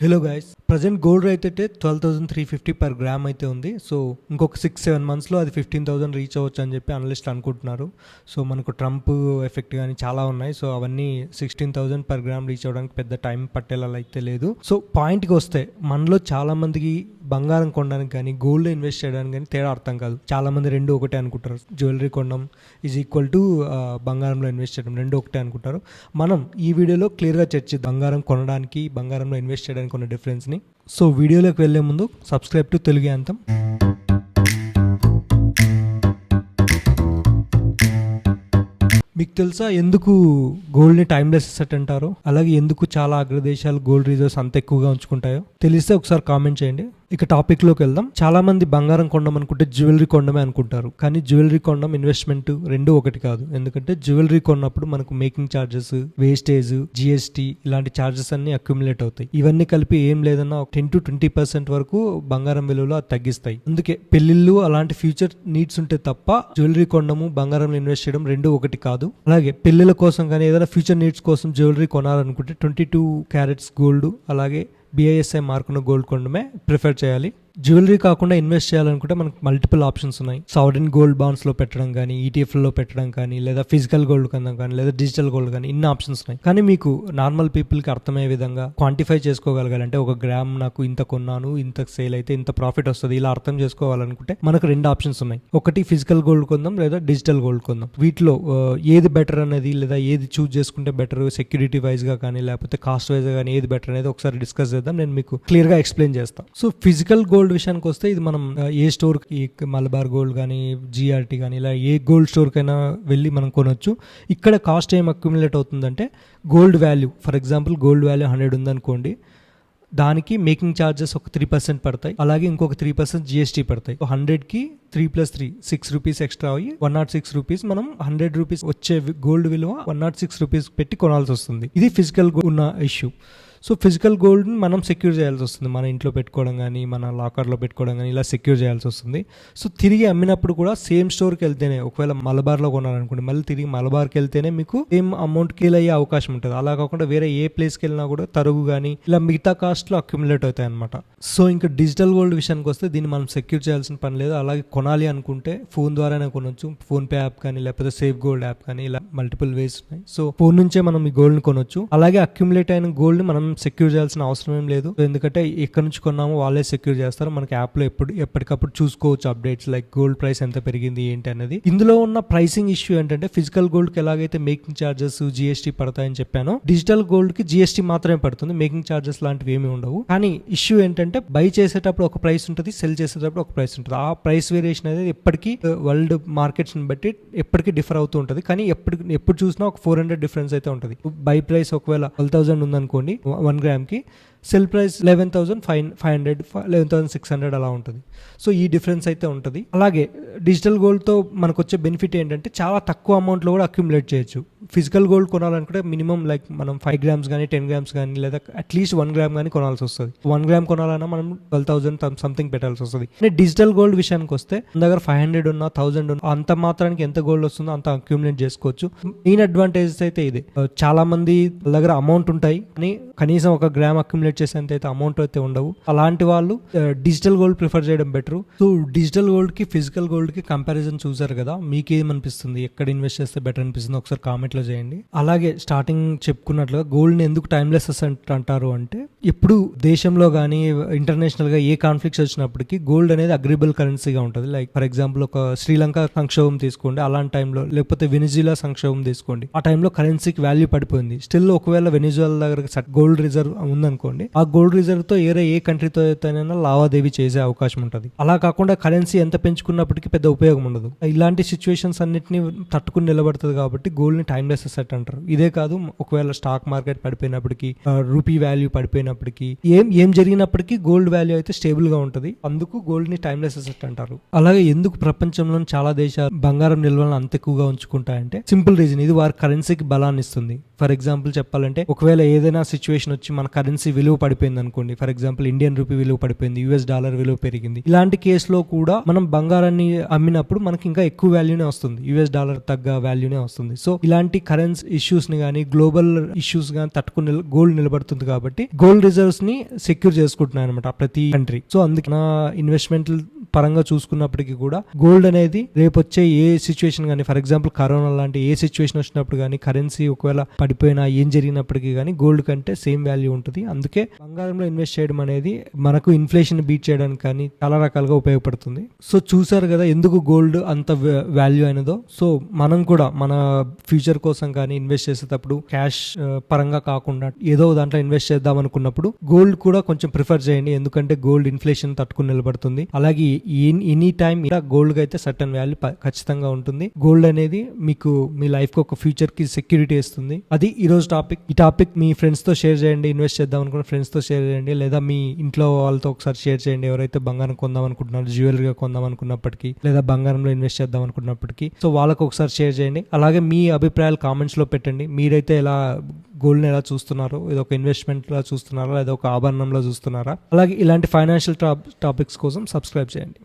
Hello guys present gold rate అయితే twelve thousand three fifty per gram అయితే ఉంది. So ఇంకొక సిక్స్ సెవెన్ మంత్స్లో అది ఫిఫ్టీన్ థౌసండ్ రీచ్ అవ్వచ్చు అని చెప్పి అనలిస్ట్ అనుకుంటున్నారు. సో మనకు ట్రంప్ ఎఫెక్ట్ కానీ చాలా ఉన్నాయి. సో అవన్నీ sixteen thousand per gram reach అవ్వడానికి పెద్ద టైం పట్టేలా అయితే లేదు. సో పాయింట్కి వస్తే మనలో చాలామందికి బంగారం కొనడానికి కానీ గోల్డ్ ఇన్వెస్ట్ చేయడానికి కానీ తేడా అర్థం కాదు. చాలామంది రెండు ఒకటే అనుకుంటారు. జ్యువెలరీ కొనడం ఈజ్ ఈక్వల్ టు బంగారంలో ఇన్వెస్ట్ చేయడం రెండు ఒకటే అనుకుంటారు. మనం ఈ వీడియోలో క్లియర్గా చర్చిద్దాం బంగారం కొనడానికి బంగారంలో ఇన్వెస్ట్ చేయడానికి ఉన్న డిఫరెన్స్ని సో వీడియోలోకి వెళ్ళే ముందు సబ్స్క్రైబ్ టు తెలుగు అంతం మీకు తెలుసా ఎందుకు గోల్డ్ని టైమ్లెస్ సెట్ అంటారు? అలాగే ఎందుకు చాలా అగ్రదేశాలు గోల్డ్ రిజర్వ్స్ అంత ఎక్కువగా ఉంచుకుంటాయో? తెలిస్తే ఒకసారి కామెంట్ చేయండి. ఇక టాపిక్లోకి వెళ్దాం. చాలా మంది బంగారం కొండం అనుకుంటే జ్యువెలరీ కొండమే అనుకుంటారు. కానీ జ్యువెలరీ కొండం ఇన్వెస్ట్మెంట్ రెండు ఒకటి కాదు. ఎందుకంటే జ్యువెలరీ కొన్నప్పుడు మనకు మేకింగ్ ఛార్జెస్ వేస్టేజ్ జిఎస్టీ ఇలాంటి ఛార్జెస్ అన్ని అక్యుములేట్ అవుతాయి. ఇవన్నీ కలిపి ఏం లేదన్నా టెన్ టు ట్వంటీ పర్సెంట్ వరకు బంగారం విలువలో అది తగ్గిస్తాయి. అందుకే పెళ్ళిళ్ళు అలాంటి ఫ్యూచర్ నీడ్స్ ఉంటే తప్ప జ్యువెలరీ కొండము బంగారంలో ఇన్వెస్ట్ చేయడం రెండు ఒకటి కాదు. అలాగే పెళ్ళిళ్ళ కోసం కానీ ఏదైనా ఫ్యూచర్ నీడ్స్ కోసం జ్యువెలరీ కొనాలనుకుంటే ట్వంటీ టూ క్యారెట్స్ గోల్డ్ అలాగే బిఐఎస్ఐ మార్కును గోల్డ్ కొనడమే ప్రిఫర్ చేయాలి. జ్యువెలరీ కాకుండా ఇన్వెస్ట్ చేయాలనుకుంటే మనకు మల్టిపుల్ ఆప్షన్స్ ఉన్నాయి. సావరిన్ గోల్డ్ బాండ్స్లో పెట్టడం కానీ ఈటీఎఫ్లో పెట్టడం కానీ లేదా ఫిజికల్ గోల్డ్ కొనడం కానీ లేదా డిజిటల్ గోల్డ్ కానీ ఇన్ని ఆప్షన్స్ ఉన్నాయి. కానీ మీకు నార్మల్ పీపుల్కి అర్థమయ్యే విధంగా క్వాంటిఫై చేసుకోగలగాలంటే ఒక గ్రామ్ నాకు ఇంత కొన్నాను ఇంత సేల్ అయితే ఇంత ప్రాఫిట్ వస్తుంది ఇలా అర్థం చేసుకోవాలనుకుంటే మనకు రెండు ఆప్షన్స్ ఉన్నాయి. ఒకటి ఫిజికల్ గోల్డ్ కొందాం లేదా డిజిటల్ గోల్డ్ కొందాం. వీటిలో ఏది బెటర్ అనేది లేదా ఏది చూజ్ చేసుకుంటే బెటర్ సెక్యూరిటీ వైజ్గా కానీ లేకపోతే కాస్ట్ వైజ్గా కానీ ఏది బెటర్ అనేది ఒకసారి డిస్కస్ చేద్దాం నేను మీకు క్లియర్గా ఎక్స్ప్లెయిన్ చేస్తాను సో ఫిజికల్ గోల్డ్ గోల్డ్ విషయానికి వస్తే ఇది మనం ఏ స్టోర్ మలబార్ గోల్డ్ కానీ జిఆర్టీ కానీ ఇలా ఏ గోల్డ్ స్టోర్కైనా వెళ్ళి మనం కొనొచ్చు. ఇక్కడ కాస్ట్ ఏం అక్యుములేట్ అవుతుందంటే gold value for example gold value hundred ఉందనుకోండి దానికి మేకింగ్ ఛార్జెస్ ఒక త్రీ పర్సెంట్ పడతాయి. అలాగే ఇంకొక త్రీ పర్సెంట్ జిఎస్టీ పడతాయి. హండ్రెడ్కి three plus three six rupees extra అయ్యి వన్ నాట్ సిక్స్ రూపీస్ మనం హండ్రెడ్ రూపీస్ వచ్చే గోల్డ్ విలువ వన్ నాట్ సిక్స్ రూపీస్ పెట్టి కొనాల్సి వస్తుంది. ఇది ఫిజికల్ ఉన్న ఇష్యూ. సో ఫిజికల్ గోల్డ్ని మనం సెక్యూర్ చేయాల్సి వస్తుంది. మన ఇంట్లో పెట్టుకోవడం కానీ మన లాకర్లో పెట్టుకోవడం కానీ ఇలా సెక్యూర్ చేయాల్సి వస్తుంది. సో తిరిగి అమ్మినప్పుడు కూడా సేమ్ స్టోర్కి వెళ్తేనే ఒకవేళ మలబార్లో కొనాలనుకోండి మళ్ళీ తిరిగి మలబార్కి వెళ్తేనే మీకు సేమ్ అమౌంట్ కీల్ అయ్యే అవకాశం ఉంటుంది. అలా కాకుండా వేరే ఏ ప్లేస్కి వెళ్ళినా కూడా తరుగు కానీ ఇలా మిగతా కాస్ట్లో అక్యుములేట్ అవుతాయి అనమాట సో ఇంకా డిజిటల్ గోల్డ్ విషయానికి వస్తే దీన్ని మనం సెక్యూర్ చేయాల్సిన పని లేదు. అలాగే కొనాలి అనుకుంటే ఫోన్ ద్వారానే కొనొచ్చు. ఫోన్ పే యాప్ కానీ లేకపోతే సేఫ్ గోల్డ్ యాప్ కానీ ఇలా మల్టిపుల్ వేస్ ఉన్నాయి. సో ఫోన్ నుంచే మనం ఈ గోల్డ్ని కొనొచ్చు. అలాగే అక్యుములేట్ అయిన గోల్డ్ మనం సెక్యూర్ చేయాల్సిన అవసరం ఏం లేదు. ఎందుకంటే ఎక్కడి నుంచి కొన్నామో వాళ్ళే సెక్యూర్ చేస్తారు. మనకి యాప్లో ఎప్పుడు ఎప్పటికప్పుడు చూసుకోవచ్చు అప్డేట్స్ లైక్ గోల్డ్ ప్రైస్ ఎంత పెరిగింది ఏంటి అనేది. ఇందులో ఉన్న ప్రైసింగ్ ఇష్యూ ఏంటంటే ఫిజికల్ గోల్డ్కి ఎలాగైతే మేకింగ్ చార్జెస్ జిఎస్టీ పడతాయని చెప్పాను డిజిటల్ గోల్డ్కి జిఎస్టీ మాత్రమే పడుతుంది. మేకింగ్ చార్జెస్ లాంటివి ఏమి ఉండవు. కానీ ఇష్యూ ఏంటంటే బై చేసేటప్పుడు ఒక ప్రైస్ ఉంటుంది సెల్ చేసేటప్పుడు ఒక ప్రైస్ ఉంటుంది. ఆ ప్రైస్ వేరియేషన్ అనేది ఎప్పటికీ uh, వరల్డ్ మార్కెట్స్ని బట్టి ఎప్పటికీ డిఫర్ అవుతూ ఉంటుంది. కానీ ఎప్పుడు ఎప్పుడు చూసినా ఒక ఫోర్ హండ్రెడ్ డిఫరెన్స్ అయితే ఉంటుంది. బై ప్రైస్ ఒకవేళ ట్వెల్వ్ థౌసండ్ ఉందనుకోండి one గ్రామ్కి sell price eleven thousand five five hundred eleven thousand six hundred అలా ఉంటుంది. సో ఈ డిఫరెన్స్ అయితే ఉంటుంది. అలాగే డిజిటల్ గోల్డ్తో మనకు వచ్చే బెనిఫిట్ ఏంటంటే చాలా తక్కువ అమౌంట్లో కూడా అక్యుములేట్ చేయొచ్చు. ఫిజికల్ గోల్డ్ కొనాలనుకుంటే మినిమం లైక్ మనం ఫైవ్ గ్రామ్స్ కానీ టెన్ గ్రామ్స్ కానీ లేదా అట్లీస్ట్ వన్ గ్రామ్ కానీ కొనాల్సి వస్తుంది. వన్ గ్రామ్ కొనాలన్నా మనం ట్వెల్వ్ థౌసండ్ సంథింగ్ పెట్టాల్సి వస్తుంది. అంటే డిజిటల్ గోల్డ్ విషయానికి వస్తే మన దగ్గర ఫైవ్ హండ్రెడ్ ఉన్నా థౌసండ్ ఉన్నా అంత మాత్రానికి ఎంత గోల్డ్ వస్తుందో అంత అక్యుములేట్ చేసుకోవచ్చు. మెయిన్ అడ్వాంటేజెస్ అయితే ఇదే. చాలా మంది దగ్గర అమౌంట్ ఉంటాయి కానీ కనీసం ఒక గ్రామ్ అక్యుములేట్ చేసేంత అయితే అమౌంట్ అయితే ఉండవు అలాంటి వాళ్ళు డిజిటల్ గోల్డ్ ప్రిఫర్ చేయడం బెటర్ సో డిజిటల్ గోల్డ్కి ఫిజికల్ గోల్డ్కి కంపారిజన్ చూసారు కదా మీకేమనిపిస్తుంది ఎక్కడ ఇన్వెస్ట్ చేస్తే బెటర్ అనిపిస్తుంది? ఒకసారి కామెంట్లో చేయండి. అలాగే స్టార్టింగ్ చెప్పుకున్నట్లుగా గోల్డ్ ఎందుకు ఎందుకు టైమ్లెస్ అంటారు అంటే ఇప్పుడు దేశంలో కానీ ఇంటర్నేషనల్గా ఏ కాన్ఫ్లిక్ట్స్ వచ్చినప్పటికీ గోల్డ్ అనేది అగ్రిబుల్ కరెన్సీగా ఉంటుంది. లైక్ ఫర్ ఎగ్జాంపుల్ ఒక శ్రీలంక సంక్షోభం తీసుకోండి అలాంటి టైంలో లేకపోతే వెనిజులా సంక్షోభం తీసుకోండి. ఆ టైంలో కరెన్సీకి వాల్యూ పడిపోయింది. స్టిల్ ఒకవేళ వెనిజులా దగ్గర గోల్డ్ రిజర్వ్ ఉందనుకోండి ఆ గోల్డ్ రిజర్వ్తో ఏరే ఏ కంట్రీతో అయితేనైనా లావాదేవీ చేసే అవకాశం ఉంటుంది. అలా కాకుండా కరెన్సీ ఎంత పెంచుకున్నప్పటికీ పెద్ద ఉపయోగం ఉండదు. ఇలాంటి సిచ్యువేషన్స్ అన్నిటిని తట్టుకుని నిలబడుతుంది కాబట్టి గోల్డ్ని టైమ్లెస్ అసెట్ అంటారు. ఇదే కాదు ఒకవేళ స్టాక్ మార్కెట్ పడిపోయినప్పటికీ రూపీ వాల్యూ పడిపోయినప్పటికీ ఏం ఏం జరిగినప్పటికీ గోల్డ్ వాల్యూ అయితే స్టేబుల్గా ఉంటుంది. అందుకు గోల్డ్ని టైమ్లెస్ అసెట్ అంటారు. అలాగే ఎందుకు ప్రపంచంలోని చాలా దేశాలు బంగారం నిల్వలను అంత ఎక్కువగా ఉంచుకుంటాయంటే సింపుల్ రీజన్ ఇది వారి కరెన్సీకి బలాన్ని ఇస్తుంది ఫర్ ఎగ్జాంపుల్ చెప్పాలంటే ఒకవేళ ఏదైనా సిచ్యువేషన్ వచ్చి మన కరెన్సీ విలువ పడిపోయింది అనుకోండి. ఫర్ ఎగ్జాంపుల్ ఇండియన్ రూపీ విలువ పడిపోయింది యుఎస్ డాలర్ విలువ పెరిగింది. ఇలాంటి కేసులో కూడా మనం బంగారాన్ని అమ్మినప్పుడు మనకి ఇంకా ఎక్కువ వాల్యూనే వస్తుంది. యుఎస్ డాలర్ తగ్గ వాల్యూనే వస్తుంది. సో ఇలాంటి కరెన్సీ ఇష్యూస్ని కానీ గ్లోబల్ ఇష్యూస్ కానీ తట్టుకుని గోల్డ్ నిలబడుతుంది కాబట్టి గోల్డ్ గోల్డ్ రిజర్వ్స్ని సెక్యూర్ చేసుకుంటున్నాయి అనమాట ప్రతి కంట్రీ సో అందుకే నా ఇన్వెస్ట్మెంట్ పరంగా చూసుకున్నప్పటికీ కూడా గోల్డ్ అనేది రేపు వచ్చే ఏ సిచ్యువేషన్ కానీ ఫర్ ఎగ్జాంపుల్ కరోనా లాంటి ఏ సిచ్యువేషన్ వచ్చినప్పుడు కానీ కరెన్సీ ఒకవేళ పడిపోయినా ఏం జరిగినప్పటికీ కానీ గోల్డ్ కంటే సేమ్ వాల్యూ ఉంటుంది. అందుకే బంగారంలో ఇన్వెస్ట్ చేయడం అనేది మనకు ఇన్ఫ్లేషన్ బీట్ చేయడానికి కానీ చాలా రకాలుగా ఉపయోగపడుతుంది. సో చూసారు కదా ఎందుకు గోల్డ్ అంత వాల్యూ అయినదో? సో మనం కూడా మన ఫ్యూచర్ కోసం కానీ ఇన్వెస్ట్ చేసేటప్పుడు క్యాష్ uh, పరంగా కాకుండా ఏదో దాంట్లో ఇన్వెస్ట్ చేద్దాం అనుకున్నప్పుడు గోల్డ్ కూడా కొంచెం ప్రిఫర్ చేయండి. ఎందుకంటే గోల్డ్ ఇన్ఫ్లేషన్ తట్టుకుని నిలబడుతుంది. అలాగే ఎనీ టైం గోల్డ్ అయితే సర్టన్ వాల్యూ ఖచ్చితంగా ఉంటుంది. గోల్డ్ అనేది మీకు మీ లైఫ్కి ఒక ఫ్యూచర్కి సెక్యూరిటీ ఇస్తుంది. అది ఈ రోజు టాపిక్. ఈ టాపిక్ మీ ఫ్రెండ్స్తో షేర్ చేయండి ఇన్వెస్ట్ చేద్దాం అనుకున్న ఫ్రెండ్స్తో షేర్ చేయండి లేదా మీ ఇంట్లో వాళ్ళతో ఒకసారి షేర్ చేయండి. ఎవరైతే బంగారం కొందాం అనుకుంటున్నారు జ్యువెలరీగా కొందాం అనుకున్నప్పటికీ లేదా బంగారంలో ఇన్వెస్ట్ చేద్దాం అనుకున్నప్పటికీ సో వాళ్ళకు ఒకసారి షేర్ చేయండి. అలాగే మీ అభిప్రాయాలు కామెంట్స్లో పెట్టండి. మీరైతే ఎలా గోల్డ్ని ఎలా చూస్తున్నారో ఇది ఒక ఇన్వెస్ట్మెంట్ లా చూస్తున్నారా లేదా ఒక ఆభరణంలో చూస్తున్నారా? అలాగే ఇలాంటి ఫైనాన్షియల్ టాపిక్స్ కోసం సబ్స్క్రైబ్ చేయండి.